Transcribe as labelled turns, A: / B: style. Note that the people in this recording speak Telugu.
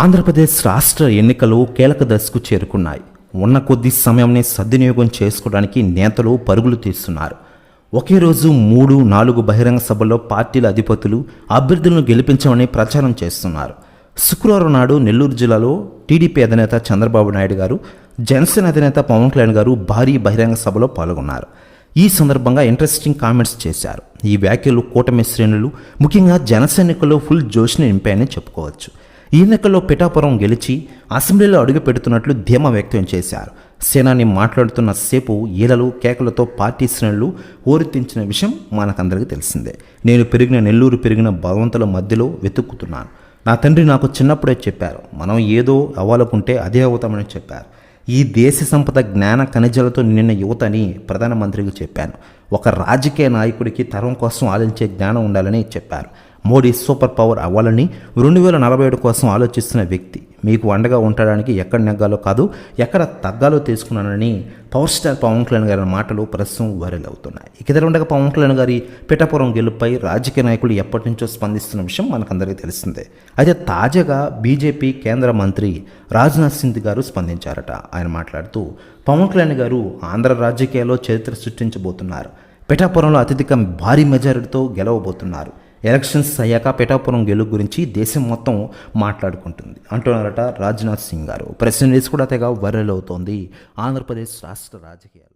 A: ఆంధ్రప్రదేశ్ రాష్ట్ర ఎన్నికలు కీలక దశకు చేరుకున్నాయి. ఉన్న కొద్ది సమయంని సద్వినియోగం చేసుకోవడానికి నేతలు పరుగులు తీస్తున్నారు. ఒకే రోజు మూడు నాలుగు బహిరంగ సభల్లో పార్టీల అధిపతులు అభ్యర్థులను గెలిపించమని ప్రచారం చేస్తున్నారు. శుక్రవారం నాడు నెల్లూరు జిల్లాలో టీడీపీ అధినేత చంద్రబాబు నాయుడు గారు జనసేన అధినేత పవన్ కళ్యాణ్ గారు భారీ బహిరంగ సభలో పాల్గొన్నారు. ఈ సందర్భంగా ఇంట్రెస్టింగ్ కామెంట్స్ చేశారు. ఈ వ్యాఖ్యలు కూటమి శ్రేణులు ముఖ్యంగా జనసైనికుల్లో ఫుల్ జోష్ని నింపాయని చెప్పుకోవచ్చు. ఎన్నికల్లో పిఠాపురం గెలిచి అసెంబ్లీలో అడుగు పెడుతున్నట్లు ధీమా వ్యక్తం చేశారు. సేనాని మాట్లాడుతున్న సేపు ఈలలు కేకలతో పార్టీ శ్రేణులు ఓరెత్తించిన విషయం మనకందరికీ తెలిసిందే. నేను పెరిగిన నెల్లూరు పెరిగిన భగవంతుల మధ్యలో వెతుక్కుతున్నాను. నా తండ్రి నాకు చిన్నప్పుడే చెప్పారు మనం ఏదో అవ్వాలనుకుంటే అదే అవుతామని చెప్పారు. ఈ దేశ సంపద జ్ఞాన ఖనిజాలతో నిన్న యువతని ప్రధానమంత్రికి చెప్పాను. ఒక రాజకీయ నాయకుడికి తరం కోసం ఆలోచించే జ్ఞానం ఉండాలని చెప్పారు. మోడీ సూపర్ పవర్ అవ్వాలని రెండు వేల నలభై ఏడు కోసం ఆలోచిస్తున్న వ్యక్తి. మీకు అండగా ఉండడానికి ఎక్కడ నెగ్గాలో కాదు ఎక్కడ తగ్గాలో తీసుకున్నానని పవర్ స్టార్ పవన్ కళ్యాణ్ గారి మాటలు ప్రస్తుతం వైరల్ అవుతున్నాయి. ఇక ఉండగా పవన్ కళ్యాణ్ గారి పిఠాపురం గెలుపుపై రాజకీయ నాయకులు ఎప్పటి నుంచో స్పందిస్తున్న విషయం మనకందరికీ తెలిసిందే. అయితే తాజాగా బీజేపీ కేంద్ర మంత్రి రాజ్నాథ్ సింగ్ గారు స్పందించారట. ఆయన మాట్లాడుతూ పవన్ కళ్యాణ్ గారు ఆంధ్ర రాజకీయాల్లో చరిత్ర సృష్టించబోతున్నారు. పిఠాపురంలో అత్యధిక భారీ మెజారిటీతో గెలవబోతున్నారు. ఎలక్షన్స్ అయ్యాక పిఠాపురం గెలుపు గురించి దేశం మొత్తం మాట్లాడుకుంటుంది. అంటున్నారట రాజ్నాథ్ సింగ్ గారు. ప్రెసిడెంట్ కూడా తెగ వైరల్ అవుతోంది. ఆంధ్రప్రదేశ్ రాష్ట్ర రాజకీయాలు.